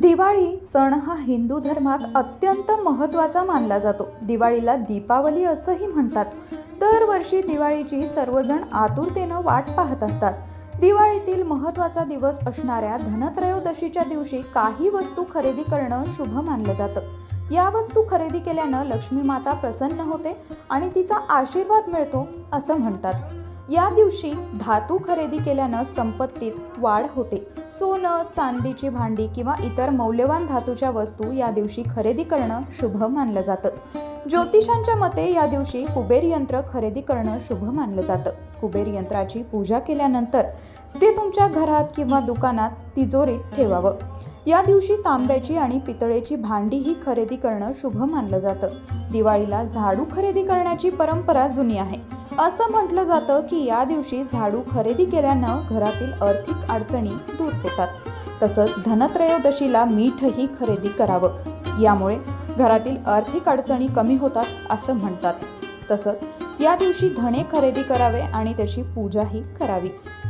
दिवाळी सण हा हिंदू धर्मात अत्यंत महत्त्वाचा मानला जातो. दिवाळीला दीपावली असंही म्हणतात. दरवर्षी दिवाळीची सर्वजण आतुरतेनं वाट पाहत असतात. दिवाळीतील महत्त्वाचा दिवस असणाऱ्या धनत्रयोदशीच्या दिवशी काही वस्तू खरेदी करणं शुभ मानलं जातं. या वस्तू खरेदी केल्यानं लक्ष्मी माता प्रसन्न होते आणि तिचा आशीर्वाद मिळतो असं म्हणतात. या दिवशी धातू खरेदी केल्यानं संपत्तीत वाढ होते. सोनं चांदीची भांडी किंवा इतर मौल्यवान धातूच्या वस्तू या दिवशी खरेदी करणं शुभ मानलं जातं. ज्योतिषांच्या मते या दिवशी कुबेर यंत्र खरेदी करणं शुभ मानलं जातं. कुबेर यंत्राची पूजा केल्यानंतर ते तुमच्या घरात किंवा दुकानात तिजोरीत ठेवावं. या दिवशी तांब्याची आणि पितळेची भांडीही खरेदी करणं शुभ मानलं जातं. दिवाळीला झाडू खरेदी करण्याची परंपरा जुनी आहे. असं म्हटलं जातं की या दिवशी झाडू खरेदी केल्यानं घरातील आर्थिक अडचणी दूर होतात. तसंच धनत्रयोदशीला मीठही खरेदी करावं. यामुळे घरातील आर्थिक अडचणी कमी होतात असं म्हणतात. तसंच या दिवशी धणे खरेदी करावे आणि त्याची पूजाही करावी.